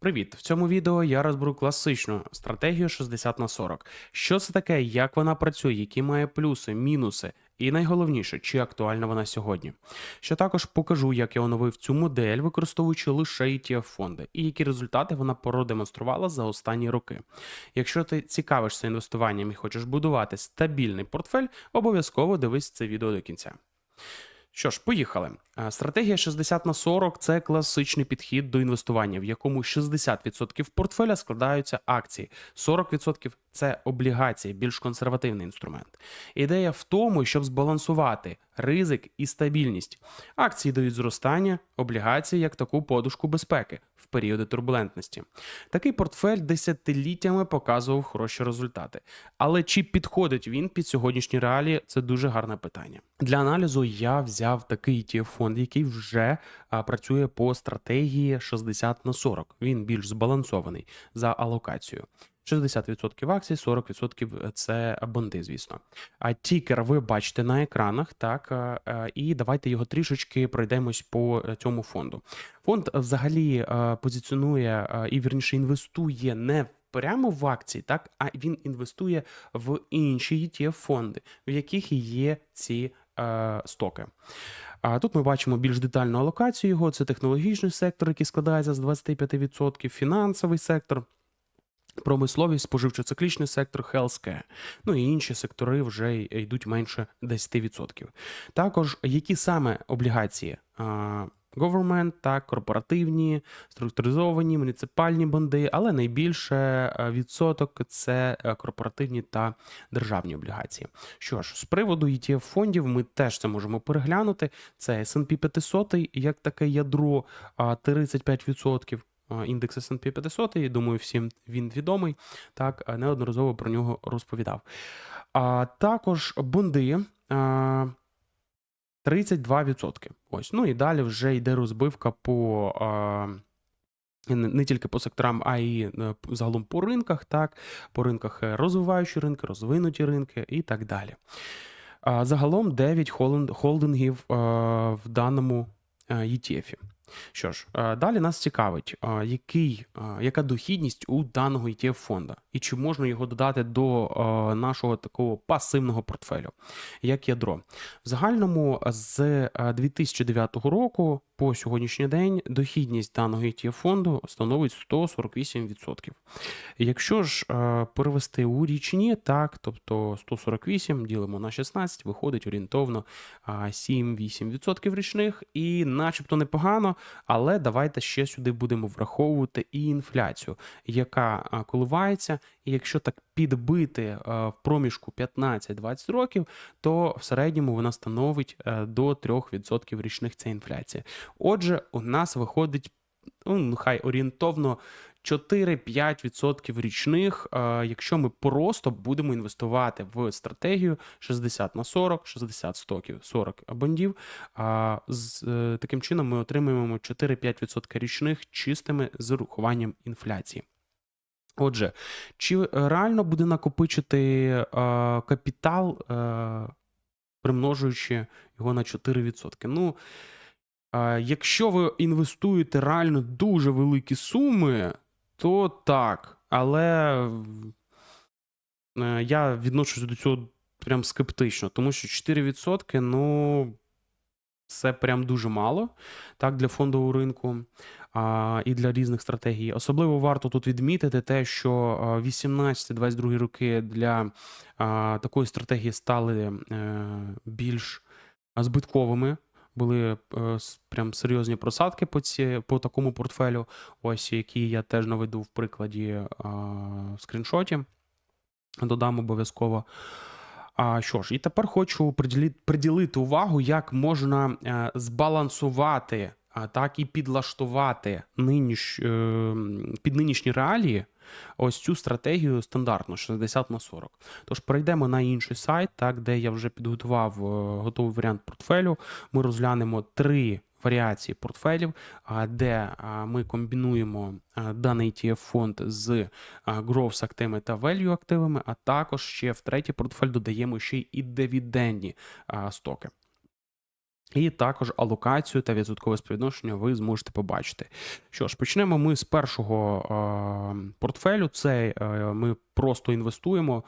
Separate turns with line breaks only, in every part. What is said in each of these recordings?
Привіт! В цьому відео я розберу класичну стратегію 60 на 40. Що це таке, як вона працює, які має плюси, мінуси, і найголовніше, чи актуальна вона сьогодні. Що також покажу, як я оновив цю модель, використовуючи лише ETF фонди, і які результати вона продемонструвала за останні роки. Якщо ти цікавишся інвестуванням і хочеш будувати стабільний портфель, обов'язково дивись це відео до кінця. Що ж, поїхали. Е, Стратегія 60 на 40 – це класичний підхід до інвестування, в якому 60% портфеля складаються акції, 40% – це облігації, більш консервативний інструмент. Ідея в тому, щоб збалансувати ризик і стабільність. Акції дають зростання, облігації як таку подушку безпеки періоди турбулентності. Такий портфель десятиліттями показував хороші результати. Але чи підходить він під сьогоднішні реалії, це дуже гарне питання. Для аналізу я взяв такий ETF фонд, який вже працює по стратегії 60 на 40. Він більш збалансований за алокацією. 60% акцій, 40% це бонди, звісно. А тікер ви бачите на екранах, так е, е, і давайте його трішечки пройдемось по е, цьому фонду. Фонд е, взагалі е, позиціонує е, і вірніше інвестує не прямо в акції, так, а він інвестує в інші ETF фонди, в яких є ці е, стоки. А тут ми бачимо більш детальну алокацію його. Це технологічний сектор, який складається з 25%, фінансовий сектор. Промисловість, споживчо-циклічний сектор, healthcare. Ну і інші сектори вже йдуть менше 10%. Також які саме облігації? Government, так, корпоративні, структуризовані, муніципальні бонди, але найбільше е, відсоток це е, корпоративні та державні облігації. Що ж, з приводу ETF фондів ми теж це можемо переглянути. Це S&P 500 як таке ядро а, 35%. А, Індекс S&P 500, я думаю, всім він відомий. Так, неодноразово про нього розповідав. А також бонди. А, 32%. Ось. Ну і далі вже йде розбивка по. А, не тільки по секторам, а й е, загалом по ринках, так, по ринках е, розвиваючі ринки, розвинуті ринки і так далі. А, Загалом 9 холдингів е, в даному е, ETF. Що ж, е, далі нас цікавить, е, який, е, яка дохідність у даного ETF фонда, і чи можна його додати до нашого такого пасивного портфелю, як ядро. В загальному з е, 2009 року по сьогоднішній день дохідність даного ETF фонду становить 148%. Якщо ж е, перевести у річні, так, тобто 148 ділимо на 16, виходить орієнтовно 7-8% річних, і начебто непогано, але давайте ще сюди будемо враховувати і інфляцію, яка коливається, і якщо так підбити в проміжку 15-20 років, то в середньому вона становить е, до 3% річних ця інфляція. Отже, у нас виходить ну, нехай орієнтовно 4-5% річних, е, якщо ми просто будемо інвестувати в стратегію 60 на 40, 60 стоків, 40 бондів. З е, таким чином ми отримуємо 4-5% річних чистими з урахуванням інфляції. Отже, чи реально буде накопичити е, капітал, е, примножуючи його на 4%? Ну, якщо ви інвестуєте реально дуже великі суми, то так. Але е, я відношусь до цього прям скептично, тому що 4%, ну, це прям дуже мало так, для фондового ринку а, і для різних стратегій. Особливо варто тут відмітити те, що 18-22 роки для а, такої стратегії стали е, більш збитковими. Були е, прям серйозні просадки по, ці, по такому портфелю, ось які я теж наведу в прикладі а, в скріншоті. Додам обов'язково. А що ж, і тепер хочу приділити, увагу, як можна е, збалансувати, так і підлаштувати ниніш, е, під нинішні реалії ось цю стратегію стандартну 60 на 40. Тож перейдемо на інший сайт, так, де я вже підготував е, готовий варіант портфелю. Ми розглянемо три варіації портфелів, де ми комбінуємо даний ETF фонд з growth активами та value активами, а також ще в третій портфель додаємо ще й і дивідендні а, стоки. І також алокацію та відсоткове співвідношення ви зможете побачити. Що ж, почнемо ми з першого е, портфелю. Це е, ми просто інвестуємо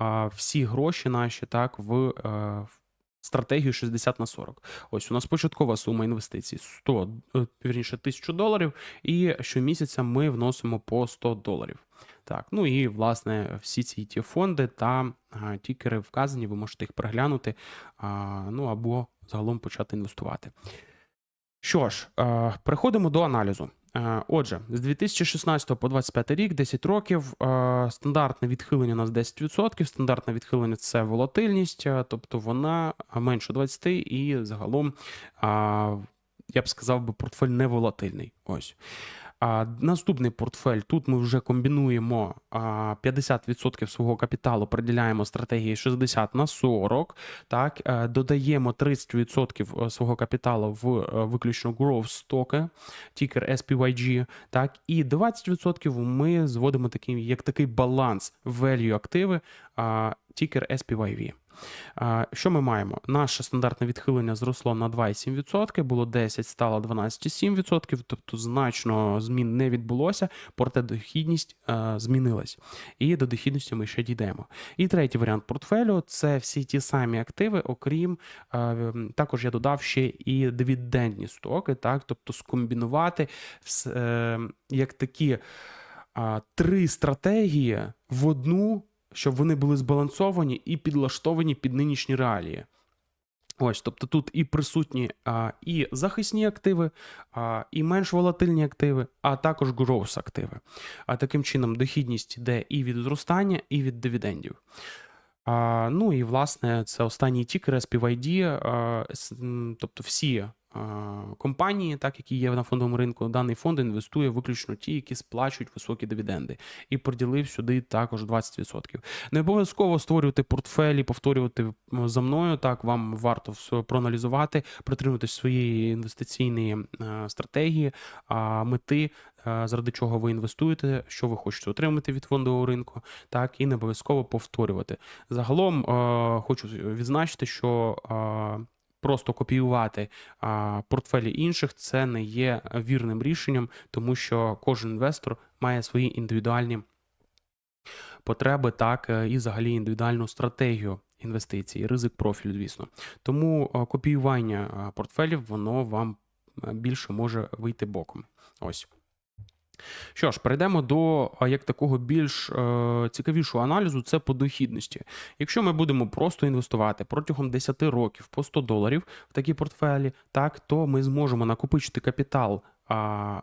е, всі гроші наші так в. Е, Стратегію 60 на 40. Ось у нас початкова сума інвестицій 100, е, вірніше, 1000 доларів, і щомісяця ми вносимо по 100 доларів. Так, ну і власне всі ці ті фонди та а, тікери вказані, ви можете їх переглянути, а, ну або загалом почати інвестувати. Що ж, е, переходимо до аналізу. Е, Отже, з 2016 по 2025 рік, 10 років, е, стандартне відхилення у нас 10%. Стандартне відхилення це волатильність, тобто вона менше 20 і загалом, я б сказав би, портфель не волатильний. Ось. А, наступний портфель. Тут ми вже комбінуємо а, 50% свого капіталу, приділяємо стратегії 60 на 40. Так, е, додаємо 30% свого капіталу в е, виключно growth стоки, тікер SPYG. Так, і 20% ми зводимо такий, як такий баланс value активи, тікер SPYV. Що ми маємо? Наше стандартне відхилення зросло на 2,7%, було 10, стало 12,7%, тобто значно змін не відбулося, проте дохідність е, змінилась. І до дохідності ми ще дійдемо. І третій варіант портфелю це всі ті самі активи, окрім е, також я додав ще і дивідендні стоки, так, тобто скомбінувати е, як такі три стратегії в одну, щоб вони були збалансовані і підлаштовані під нинішні реалії. Ось, тобто тут і присутні а, і захисні активи, а, і менш волатильні активи, а також growth активи. А таким чином дохідність йде і від зростання, і від дивідендів. А, ну і власне це останній тікер SPYD, а, тобто всі компанії, так які є на фондовому ринку, даний фонд інвестує виключно ті, які сплачують високі дивіденди, і приділив сюди також 20%. Не обов'язково створювати портфелі, повторювати за мною. Так вам варто все проаналізувати, притримуватись своєї інвестиційної е, стратегії, мети, е, заради чого ви інвестуєте, що ви хочете отримати від фондового ринку, так і не обов'язково повторювати. Загалом е, хочу відзначити, що е, просто копіювати а, портфелі інших це не є вірним рішенням, тому що кожен інвестор має свої індивідуальні потреби, так е, і взагалі індивідуальну стратегію інвестицій, ризик профілю, звісно. Тому е, копіювання е, портфелів воно вам більше може вийти боком. Ось. Що ж, перейдемо до як такого більш е, цікавішого аналізу, це по дохідності. Якщо ми будемо просто інвестувати протягом 10 років по 100 доларів в такі портфелі, так то ми зможемо накопичити капітал Е,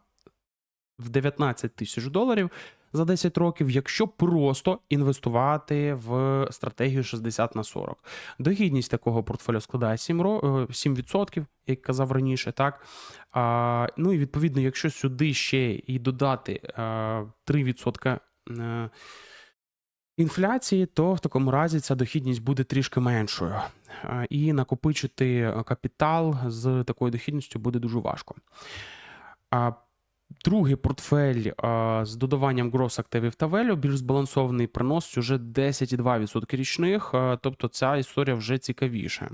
в 19 тисяч доларів за 10 років, якщо просто інвестувати в стратегію 60 на 40. Дохідність такого портфелю складає 7, ро- е, 7% як казав раніше, так. А, ну і відповідно, якщо сюди ще і додати а, 3% е, інфляції, то в такому разі ця дохідність буде трішки меншою. І накопичити капітал з такою дохідністю буде дуже важко. Другий портфель а, з додаванням грос активів та велю більш збалансований приносить уже 10,2% річних, а, тобто ця історія вже цікавіша.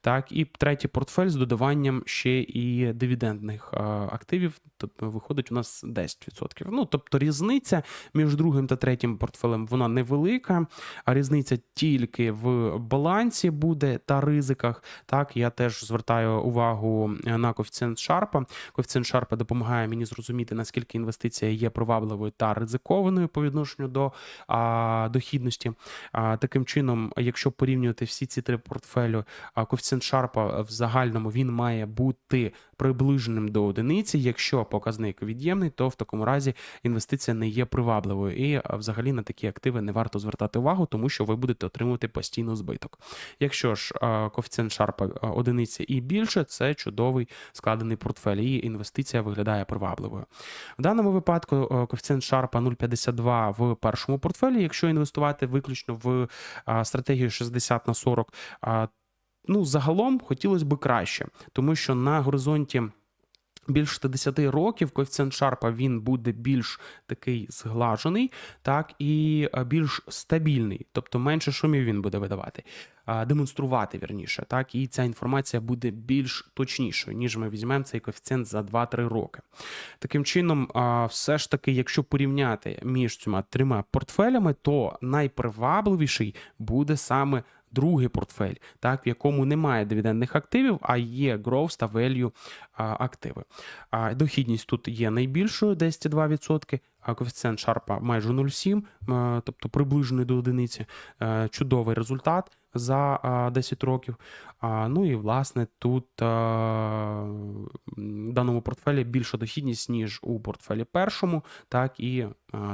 Так, і третій портфель з додаванням ще і дивідендних а, активів, тобто виходить у нас 10%. Ну, тобто різниця між другим та третім портфелем вона невелика, а різниця тільки в балансі буде та ризиках. Так, я теж звертаю увагу на коефіцієнт Шарпа. Коефіцієнт Шарпа допомагає мені зрозуміти, наскільки інвестиція є привабливою та ризикованою по відношенню до а, дохідності. А, таким чином, якщо порівнювати всі ці три портфелі, а, коефіцієнт Шарпа в загальному він має бути приближеним до одиниці. Якщо показник від'ємний, то в такому разі інвестиція не є привабливою. І взагалі на такі активи не варто звертати увагу, тому що ви будете отримувати постійно збиток. Якщо ж коефіцієнт Шарпа а, одиниця і більше, це чудовий складений портфель, і інвестиція виглядає привабливою. В даному випадку е, коефіцієнт Шарпа 0,52 в першому портфелі. Якщо інвестувати виключно в стратегію 60 на 40, ну загалом хотілося б краще, тому що на горизонті. Більш 60 років коефіцієнт Шарпа він буде більш такий зглажений, так і е, більш стабільний, тобто менше шумів він буде видавати, демонструвати вірніше. Так, і ця інформація буде більш точнішою, ніж ми візьмемо цей коефіцієнт за 2-3 роки. Таким чином, все ж таки, якщо порівняти між цими трьома портфелями, то найпривабливіший буде саме другий портфель, так, в якому немає дивідендних активів, а є growth та value активи. Дохідність тут є найбільшою 10,2%, а коефіцієнт Шарпа майже 0,7, е, тобто приближений до одиниці. Е, Чудовий результат за 10 років. Ну і власне тут в даному портфелі більша дохідність, ніж у портфелі першому, так і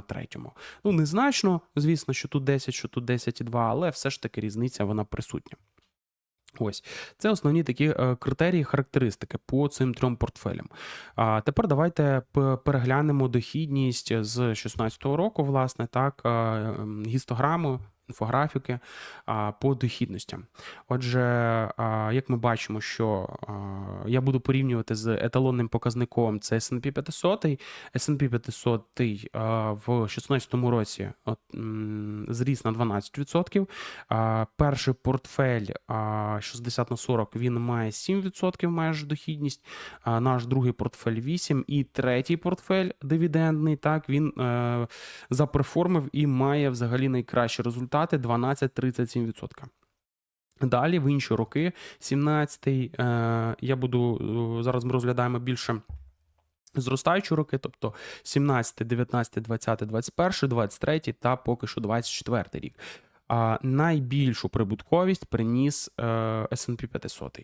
третьому. Ну, незначно, звісно, що тут 10, що тут 10,2, але все ж таки різниця вона присутня. Ось це основні такі е, критерії, характеристики по цим трьом портфелям. А тепер давайте переглянемо дохідність з 2016 року, власне, так, е, гістограму, інфографіки по дохідностям. Отже, як ми бачимо, що я буду порівнювати з еталонним показником, це S&P 500. S&P 500 а, в 2016 році зріс на 12%. А, Перший портфель а, 60 на 40 він має 7% майже дохідність, а наш другий портфель 8%, і третій портфель дивідендний, так, він е, заперформив і має взагалі найкращі результати 12-37%. Далі в інші роки, 17-й, е, я буду е, зараз ми розглядаємо більше зростаючі роки, тобто 17, 19, 20, 21, 23 та поки що 24 рік. А найбільшу прибутковість приніс е, S&P 500.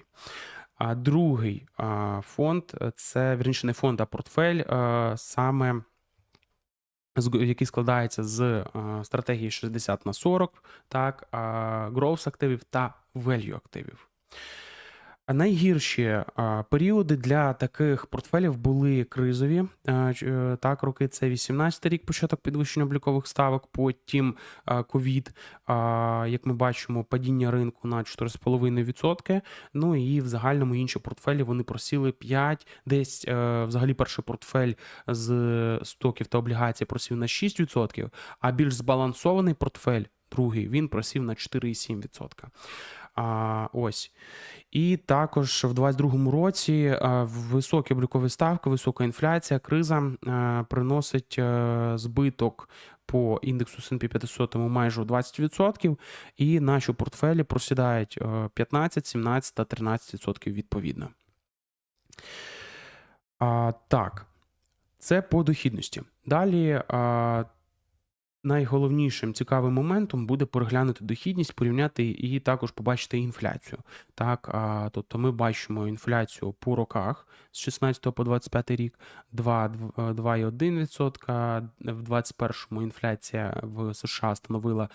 А другий а, фонд це вірніше не фонд, а портфель, е, саме який складається з е, стратегії 60 на 40, так, growth активів та value активів. Найгірші періоди для таких портфелів були кризові. Е, Так, роки це 18 рік, початок підвищення облікових ставок, потім ковід, як ми бачимо, падіння ринку на 4,5%. Ну і в загальному інші портфелі вони просіли 5, десь е, взагалі перший портфель з стоків та облігацій просів на 6%, а більш збалансований портфель, другий, він просів на 4,7%. А, ось. І також в 2022 році високі облікові ставки, висока інфляція, криза приносить збиток по індексу S&P 500 майже у 20%, і наші портфелі просідають е, 15, 17 та 13% відповідно. А, так, це по дохідності. Далі а, найголовнішим цікавим моментом буде переглянути дохідність, порівняти і також побачити інфляцію. Так, а, тобто ми бачимо інфляцію по роках з 16 по 25 рік 2, дв- е, 2,1%, в 21 інфляція в США становила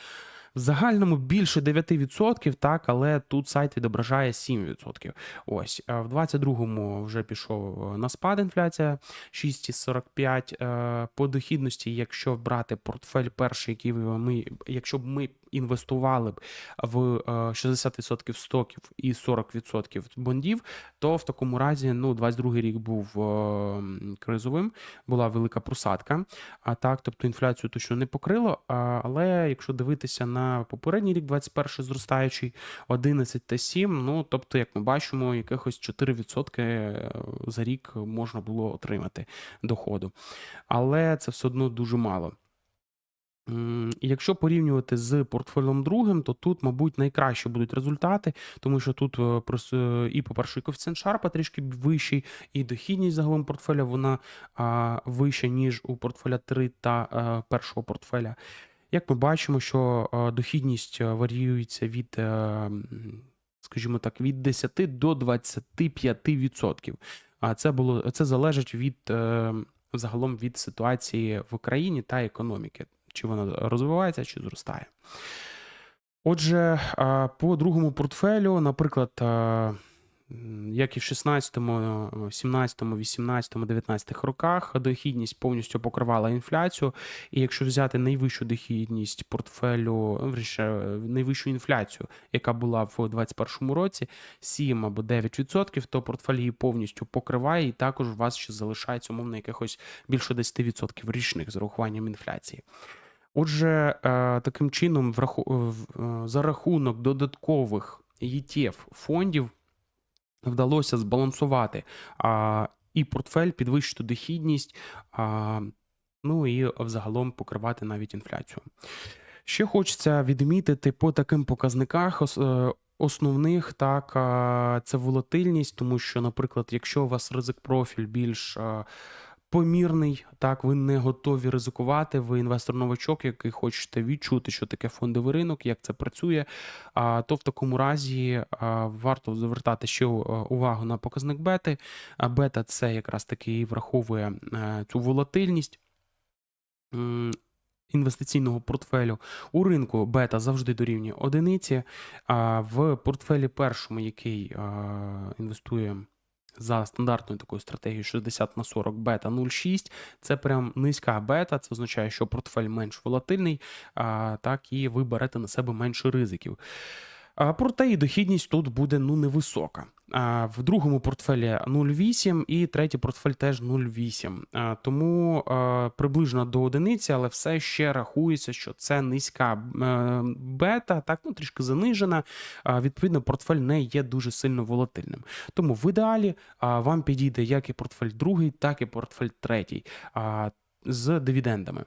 в загальному більше 9%, так, але тут сайт відображає 7%. Ось, в 22-му вже пішов е, на спад інфляція 6,45 е, по дохідності, якщо брати портфель перший, який ми, якщо б ми інвестували б в е, 60% стоків і 40% бондів, то в такому разі ну 22 рік був е, кризовим, була велика просадка. А так, тобто інфляцію точно не покрило. Але якщо дивитися на попередній рік, 21 зростаючий, 11 та 7, ну тобто, як ми бачимо, якихось 4% е, за рік можна було отримати доходу. Але це все одно дуже мало. Якщо порівнювати з портфелем другим, то тут, мабуть, найкращі будуть результати, тому що тут е, е, і, по-перше, коефіцієнт Шарпа трішки вищий, і дохідність загалом портфеля вона вища, ніж у портфеля 3 та е, першого портфеля. Як ми бачимо, що дохідність варіюється від, скажімо так, від 10 до 25%. А це було це залежить від загалом від ситуації в Україні та економіки, чи вона розвивається, чи зростає. Отже, по другому портфелю, наприклад, як і в 16, 17, 18, 19 роках, дохідність повністю покривала інфляцію. І якщо взяти найвищу дохідність портфелю, ну, вірніше, найвищу інфляцію, яка була в 2021 році, 7 або 9%, то портфель її повністю покриває, і також у вас ще залишається умовно якихось більше 10% річних з урахуванням інфляції. Отже, е, таким чином, в- е, за рахунок додаткових ETF фондів вдалося збалансувати і портфель, підвищити дохідність, ну і взагалом покривати навіть інфляцію. Ще хочеться відмітити по таким показниках е, основних, так, це волатильність, тому що, наприклад, якщо у вас ризик профіль більш помірний, так, ви не готові ризикувати, ви інвестор-новачок, який хочете відчути, що таке фондовий ринок, як це працює, то в такому разі варто звертати ще е, увагу на показник бети. А бета це якраз таки і враховує е, цю волатильність. Інвестиційного портфелю у ринку бета завжди дорівнює одиниці. В портфелі першому, який а, інвестує за стандартною такою стратегією 60 на 40 бета 0,6, це прям низька бета. Це означає, що портфель менш волатильний, а, так і ви берете на себе менше ризиків. Проте і дохідність тут буде ну невисока. В другому портфелі 0,8 і третій портфель теж 0,8. Тому приблизно до одиниці, але все ще рахується, що це низька е, бета, так ну трішки занижена. Відповідно, портфель не є дуже сильно волатильним. Тому в ідеалі вам підійде як і портфель другий, так і портфель третій. З дивідендами.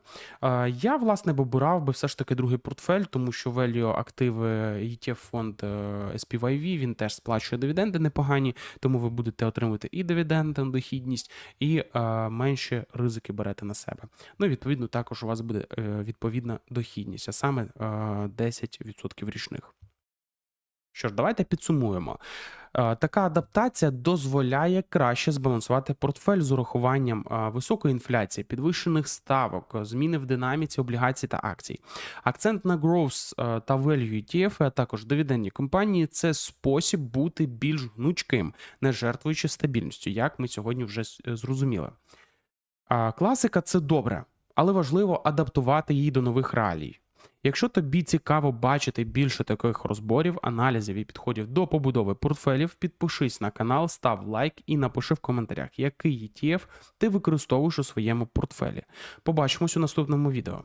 Я, власне, б обирав би все ж таки другий портфель, тому що Value активи ETF фонд е, SPYV, він теж сплачує дивіденди непогані, тому ви будете отримувати і дивіденди на дохідність, і е, менші ризики берете на себе. Ну і відповідно також у вас буде е, відповідна дохідність, а саме е, 10% річних. Що ж, давайте підсумуємо. Е, Така адаптація дозволяє краще збалансувати портфель з урахуванням е, високої інфляції, підвищених ставок, е, зміни в динаміці облігацій та акцій. Акцент на growth та value ETF, а також дивідендні компанії це спосіб бути більш гнучким, не жертвуючи стабільністю, як ми сьогодні вже зрозуміли. Класика це добре, але важливо адаптувати її до нових реалій. Якщо тобі цікаво бачити більше таких розборів, аналізів і підходів до побудови портфелів, підпишись на канал, став лайк і напиши в коментарях, який ETF ти використовуєш у своєму портфелі. Побачимось у наступному відео.